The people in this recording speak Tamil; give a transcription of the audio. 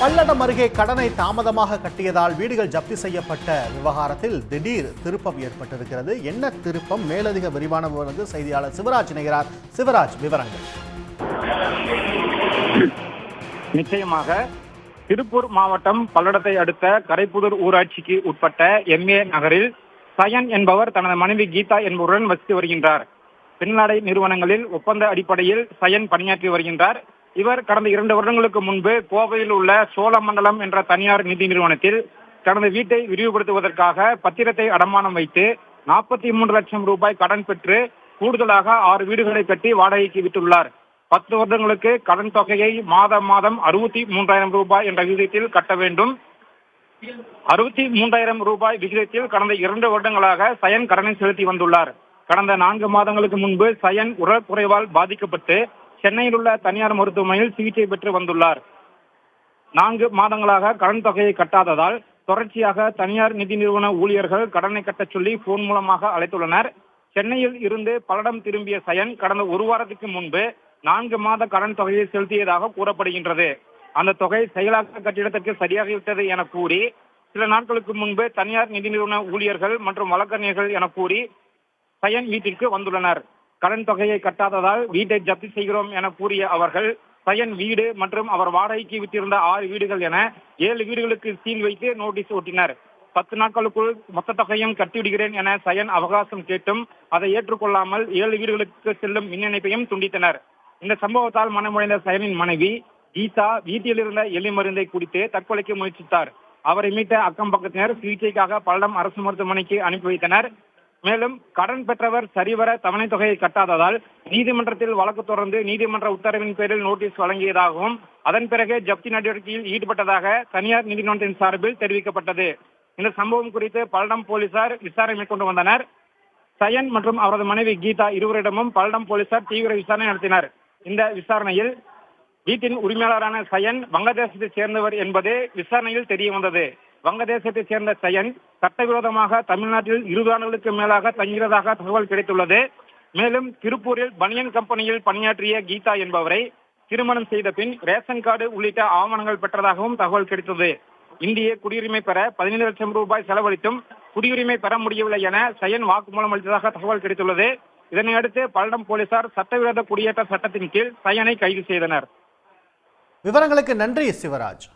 பல்லடம் அருகே கடனை தாமதமாக கட்டியதால் வீடுகள் ஜப்தி செய்யப்பட்ட விவகாரத்தில் திடீர் திருப்பம் ஏற்பட்டிருக்கிறது. என்ன திருப்பம்? மேலதிக விரிவான விவரங்கள் செய்தியாளர் சிவராஜ் இணைகிறார். சிவராஜ் விவரங்கள். நிச்சயமாக திருப்பூர் மாவட்டம் பல்லடத்தை அடுத்த கரைப்புதூர் ஊராட்சிக்கு உட்பட்ட எம்ஏ நகரில் சயன் என்பவர் தனது மனைவி கீதா என்பவருடன் வசித்து வருகின்றார். பின்னடை நிறுவனங்களில் ஒப்பந்த அடிப்படையில் சயன் பணியாற்றி வருகின்றார். இவர் கடந்த இரண்டு வருடங்களுக்கு முன்பு கோவையில் உள்ள சோழமண்டலம் என்ற தனியார் நிதி நிறுவனத்தில் தனது வீட்டை விரிவுபடுத்துவதற்காக பத்திரத்தை அடமானம் வைத்து நாற்பத்தி மூன்று லட்சம் ரூபாய் கடன் பெற்று கூடுதலாக ஆறு வீடுகளை கட்டி வாடகைக்கு விட்டுள்ளார். பத்து வருடங்களுக்கு கடன் தொகையை மாதம் மாதம் அறுபத்தி மூன்றாயிரம் ரூபாய் என்ற விகிதத்தில் கட்ட வேண்டும். அறுபத்தி மூன்றாயிரம் ரூபாய் விகிதத்தில் கடந்த இரண்டு வருடங்களாக சயன் கடனை செலுத்தி வந்துள்ளார். கடந்த நான்கு மாதங்களுக்கு முன்பு சயன் உடல் குறைவால் பாதிக்கப்பட்டு சென்னையில் உள்ள தனியார் மருத்துவமனையில் சிகிச்சை பெற்று வந்துள்ளார். நான்கு மாதங்களாக கடன் தொகையை கட்டாததால் தொடர்ச்சியாக தனியார் நிதி நிறுவன ஊழியர்கள் கடனை கட்டச் சொல்லி போன் மூலமாக அழைத்துள்ளனர். சென்னையில் இருந்து பலடம் திரும்பிய சயன் கடந்த ஒரு வாரத்துக்கு முன்பு நான்கு மாத கடன் தொகையை செலுத்தியதாக கூறப்படுகின்றது. அந்த தொகை செயலாக்க கட்டிடத்திற்கு சரியாகிவிட்டது என கூறி சில நாட்களுக்கு முன்பு தனியார் நிதி நிறுவன ஊழியர்கள் மற்றும் வழக்கறிஞர்கள் என கூறி சயன் வீட்டிற்கு வந்துள்ளனர். கடன் தொகையை கட்டாததால் வீட்டை ஜப்தி செய்கிறோம் என கூறிய அவர்கள் சயன் வீடு மற்றும் அவர் வாடகைக்கு விட்டிருந்த ஆறு வீடுகள் என ஏழு வீடுகளுக்கு சீல் வைத்து நோட்டீஸ் ஒட்டினர் பத்து நாட்களுக்குள் மொத்த தொகையும் கட்டிவிடுகிறேன் என சயன் அவகாசம் கேட்டும். அதை ஏற்றுக்கொள்ளாமல் ஏழு வீடுகளுக்கு செல்லும் மின் இணைப்பையும் துண்டித்தனர். இந்த சம்பவத்தால் மனமுடைந்த சயனின் மனைவி கீதா வீட்டில் இருந்த எலி மருந்தை குடித்து தற்கொலைக்கு முயற்சித்தார். அவரை மீட்ட அக்கம் பக்கத்தினர் சிகிச்சைக்காக பல்லடம் அரசு மருத்துவமனைக்கு அனுப்பி வைத்தனர். மேலும் கடன் பெற்றவர் சரிவர தவணை தொகையை கட்டாததால் நீதிமன்றத்தில் வழக்கு தொடர்ந்து நீதிமன்ற உத்தரவின் பேரில் நோட்டீஸ் வழங்கியதாகவும் அதன் பிறகு ஜப்தி நடவடிக்கையில் ஈடுபட்டதாக தனியார் நீதிமன்றத்தின் சார்பில் தெரிவிக்கப்பட்டது. இந்த சம்பவம் குறித்து பல்லடம் போலீசார் விசாரணை மேற்கொண்டு வந்தனர். சயன் மற்றும் அவரது மனைவி கீதா இருவரிடமும் பல்லடம் போலீசார் தீவிர விசாரணை நடத்தினர். இந்த விசாரணையில் வீட்டின் உரிமையாளரான சயன் வங்கதேசத்தைச் சேர்ந்தவர் என்பது விசாரணையில் தெரிய வந்தது. வங்கதேசத்தைச் சேர்ந்த சயன் சட்டவிரோதமாக தமிழ்நாட்டில் இருபது ஆண்டுகளுக்கு மேலாக தங்குகிறதாக தகவல் கிடைத்துள்ளது. மேலும் திருப்பூரில் பனியன் கம்பெனியில் பணியாற்றிய கீதா என்பவரை திருமணம் செய்த பின் ரேஷன் கார்டு உள்ளிட்ட ஆவணங்கள் பெற்றதாகவும் தகவல் கிடைத்தது. இந்திய குடியுரிமை பெற பதினைந்து லட்சம் ரூபாய் செலவழித்தும் குடியுரிமை பெற முடியவில்லை என சயன் வாக்குமூலம் அளித்ததாக தகவல் கிடைத்துள்ளது. இதனையடுத்து பல்லடம் போலீசார் சட்டவிரோத குடியேற்ற சட்டத்தின் கீழ் சயனை கைது செய்தனர். விவரங்களுக்கு நன்றி சிவராஜ்.